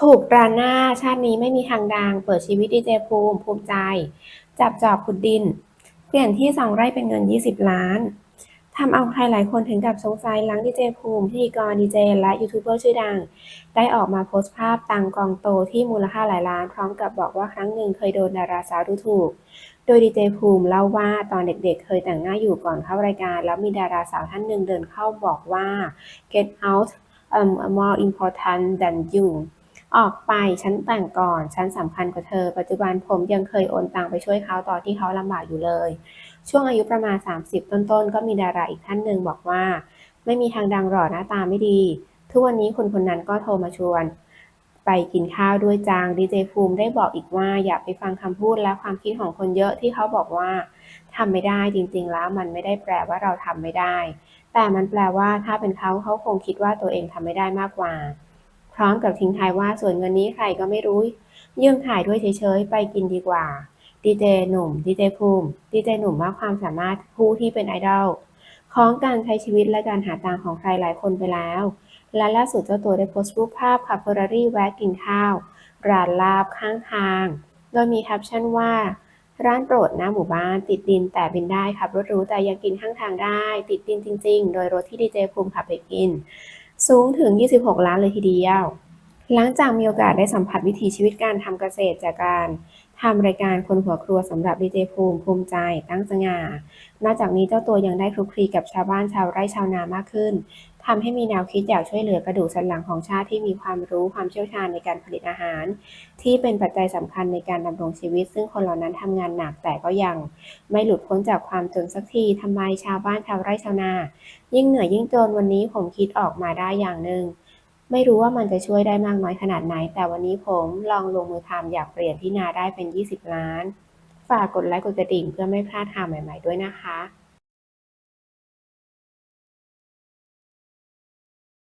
ถูกตราหน้าชาตินี้ไม่มีทางดัง เปิดชีวิตดีเจภูมิภูมิใจ จับจอบขุดดิน เปลี่ยนที่สองไร่เป็นเงิน 20 ล้านทำเอาใครหลายคนถึงกับสงสัยหลังดีเจภูมิพิธีกรดีเจและยูทูบเบอร์ชื่อดัง ได้ออกมาโพสต์ภาพตังกองโตที่มูลค่าหลายล้าน พร้อมกับบอกว่าครั้งหนึ่งเคยโดนดาราสาวดูถูก โดยดีเจภูมิเล่าว่าตอนเด็กๆเคยแต่งหน้าอยู่ก่อนเข้ารายการ แล้วมีดาราสาวท่านหนึ่งเดินเข้าบอกว่า get out um more important than you ออกไปฉันแต่งก่อนฉันสำคัญกว่าเธอ ปัจจุบันผมยังเคยโอนตังไปช่วยเขาตอนที่เขาลำบากอยู่เลย ช่วงอายุประมาณ 30 ต้นๆ ก็มีดาราอีกท่านหนึ่งบอกว่า ไม่มีทางดังหรอกหน้าตาไม่ดี ทุกวันนี้คนคนนั้นก็โทรมาชวน ไปกินข้าวด้วยจางดีเจภูมิได้บอกอีกว่าอย่าไปฟังคำพูดและความคิดของคนเยอะที่เขาบอกว่าทำไม่ได้จริงๆแล้วมันไม่ได้แปลว่าเราทำไม่ได้ แต่มันแปลว่าถ้าเป็นเขาเขาคงคิดว่าตัวเองทำไม่ได้มากกว่า พร้อมกับทิ้งท้ายว่าส่วนเงินนี้ใครก็ไม่รู้ ยืมถ่ายด้วยเฉยๆ ไปกินดีกว่า ดีเจหนุ่ม ดีเจภูมิ ดีเจหนุ่มมากความสามารถผู้ที่เป็นไอดอลของการใช้ชีวิตและการหาตังของใครหลายคนไปแล้ว และล่าสุดเจ้าตัวได้โพสต์รูปภาพขับเฟอร์รารี่แวะกินข้าว ร้านลาบข้างทาง โดยมีแคปชั่นว่า ร้านโปรดหน้าหมู่บ้านติดดินแต่บินได้ขับรถรู้แต่ยังกินข้างทางได้ ติดดินจริง ๆ โดยรถที่ดีเจภูมิขับไปกิน สูงถึง 26 ล้านเลยทีเดียว หลังจากมีโอกาสได้สัมผัสวิถีชีวิตการทำเกษตรจากการทำรายการคนหัวครัวสำหรับดีเจภูมิภูมิใจตั้งสง่า นอกจากนี้เจ้าตัวยังได้คลุกคลีกับชาวบ้านชาวไร่ชาวนามากขึ้นทำให้มีแนวคิดอยากช่วยเหลือกระดูกสันหลังของชาติที่มีความรู้ความเชี่ยวชาญในการผลิตอาหาร ที่เป็นปัจจัยสำคัญในการดำรงชีวิต ซึ่งคนเหล่านั้นทำงานหนักแต่ก็ยัง ไม่หลุดพ้นจากความจนสักทีทำไมชาวบ้านชาวไร่ชาวนา ยิ่งเหนื่อยยิ่งจนวันนี้ผมคิดออกมาได้อย่างหนึ่ง ไม่รู้ว่ามันจะช่วยได้มากน้อยขนาดไหน แต่วันนี้ผมลองลงมือทำอยากเปลี่ยนที่นาได้เป็น 20 ล้าน ฝากกดไลค์กดกระดิ่งเพื่อไม่พลาดข่าวใหม่ ๆ ด้วยนะคะ